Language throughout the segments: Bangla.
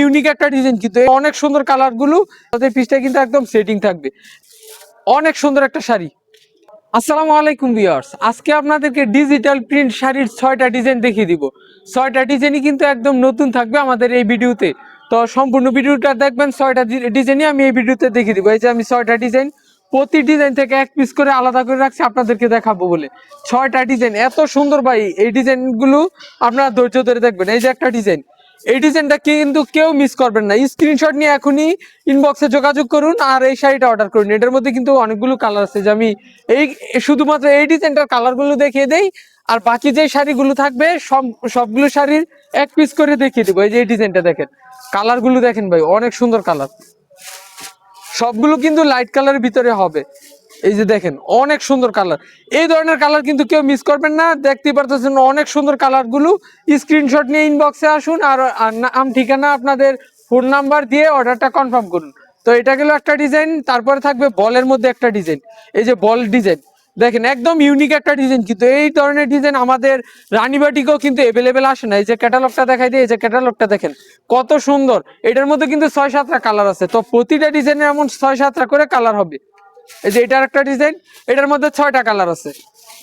ইউনিক একটা ডিজাইন কিন্তু অনেক সুন্দর কালারগুলো, তাদের পিসটা কিন্তু একদম সেটিং থাকবে। অনেক সুন্দর একটা শাড়ি। আসসালামু আলাইকুম ভিউয়ার্স আজকে আপনাদেরকে ডিজিটাল প্রিন্ট শাড়ির ছয়টা ডিজাইন দেখিয়ে দিব। ছয়টা ডিজাইনই কিন্তু একদম নতুন থাকবে আমাদের এই ভিডিওতে। তো সম্পূর্ণ ভিডিওটা দেখবেন, ছয়টা ডিজাইনই আমি এই ভিডিওতে দেখিয়ে দিব। এই যে আমি ছয়টা ডিজাইন প্রতি ডিজাইন থেকে এক পিস করে আলাদা করে রাখছি, আপনাদেরকে দেখাবো বলে। ছয়টা ডিজাইন এত সুন্দর ভাই, এই ডিজাইনগুলো আপনারা ধৈর্য ধরে দেখবেন। এই যে একটা ডিজাইন এই ডিজাইনটা কিন্তু কেউ মিস করবেন না। স্ক্রিনশট নিয়ে এখনই ইনবক্সে যোগাযোগ করুন আর এই শাড়িটা অর্ডার করুন। এটার মধ্যে কিন্তু অনেকগুলো কালার আছে। যে আমি এই, শুধুমাত্র এই ডিজাইনটার কালারগুলো দেখিয়ে দেই আর বাকি যে শাড়িগুলো থাকবে, সব, সবগুলো শাড়ির এক পিস করে দেখিয়ে দেবো। এই যে এই ডিজাইনটা দেখেন কালারগুলো দেখেন ভাই, অনেক সুন্দর কালার সবগুলো কিন্তু লাইট কালারের ভিতরে হবে। এই যে দেখেন, অনেক সুন্দর কালার এই ধরনের কালার কিন্তু কেউ মিস করবেন না। দেখতে পারতেছেন অনেক সুন্দর কালারগুলো স্ক্রিনশট নিয়ে ইনবক্সে আসুন আর নাম ঠিকানা আপনাদের ফোন নাম্বার দিয়ে অর্ডারটা কনফার্ম করুন। তো এটা গেল একটা ডিজাইন তারপরে থাকবে বলের মধ্যে একটা ডিজাইন এই যে বল ডিজাইন দেখেন, একদম ইউনিক একটা ডিজাইন কিন্তু এই ধরনের ডিজাইন আমাদের রানীবাটিকেও কিন্তু এভেলেবেল আসে না। এই যে ক্যাটালগটা দেখাই দিয়ে এই যে ক্যাটালগটা দেখেন, কত সুন্দর। এটার মধ্যে কিন্তু ছয় সাতটা কালার আছে। তো প্রতিটা ডিজাইনের এমন ছয় সাতটা করে কালার হবে। এই যে এটার একটা ডিজাইন এটার মধ্যে ছয়টা কালার আছে।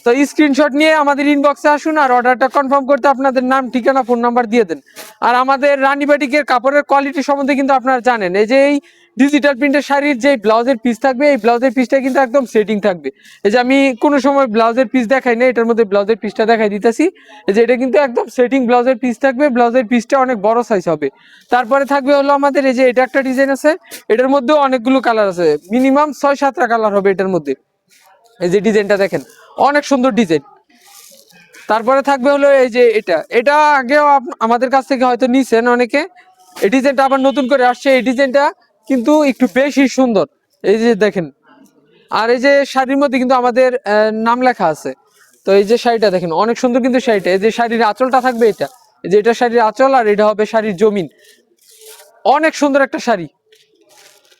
তো স্ক্রিনশট নিয়ে আমাদের ইনবক্সে আসুন আর অর্ডারটা কনফার্ম করতে আপনাদের নাম, ঠিকানা ফোন নাম্বার দিয়ে দেন। আর আমাদের রানীবাটিকের কাপড়ের কোয়ালিটি সম্বন্ধে কিন্তু আপনারা জানেন। এই যে এই ডিজিটাল প্রিন্টের শাড়ির যে ব্লাউজের পিস থাকবে, এই ব্লাউজের পিসটা কিন্তু একদম সেটিং থাকবে। এই যে আমি কোনো সময় ব্লাউজের পিস দেখাই না এটার মধ্যে ব্লাউজের পিসটা দেখাই দিতেছি। এই যে এটা কিন্তু একদম সেটিং ব্লাউজের পিস থাকবে ব্লাউজের পিসটা অনেক বড় সাইজ হবে। তারপরে থাকবে হলো আমাদের এই যে এটা একটা ডিজাইন আছে, এটার মধ্যেও অনেকগুলো কালার আছে। মিনিমাম ছয় সাতটা কালার হবে এটার মধ্যে। এই যে ডিজাইনটা দেখেন, অনেক সুন্দর ডিজাইন। তারপরে থাকবে হলো এই যে এটা। এটা আগেও আমাদের কাছ থেকে হয়তো নিছেন অনেকে। এই ডিজাইনটা আবার নতুন করে আসছে। এই ডিজাইনটা কিন্তু একটু বেশি সুন্দর। এই যে দেখেন, আর এই যে শাড়ির মধ্যে কিন্তু আমাদের নাম লেখা আছে। তো এই যে শাড়িটা দেখেন, অনেক সুন্দর কিন্তু শাড়িটা। এই যে শাড়ির আঁচলটা থাকবে এটা। এই যে এটা শাড়ির আঁচল আর এটা হবে শাড়ির জমিন। অনেক সুন্দর একটা শাড়ি।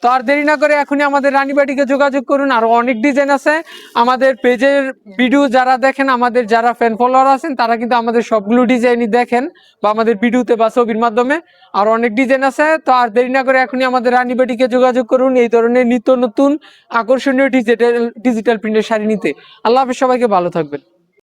তো আর দেরি না করে এখনই আমাদের রানীবাটিকে যোগাযোগ করুন। আর অনেক ডিজাইন আছে। আমাদের পেজের ভিডিও যারা দেখেন, আমাদের যারা ফ্যান ফলোয়ার আছেন, তারা কিন্তু আমাদের সবগুলো ডিজাইনই দেখেন বা আমাদের ভিডিওতে বা ছবির মাধ্যমে। আর অনেক ডিজাইন আছে। তো আর দেরি না করে এখনই আমাদের রানীবাটিকে যোগাযোগ করুন এই ধরনের নিত্য নতুন আকর্ষণীয় ডিজিটাল ডিজিটাল প্রিন্টের শাড়ি নিতে। আল্লাহ হাফেজ, সবাইকে ভালো থাকবেন।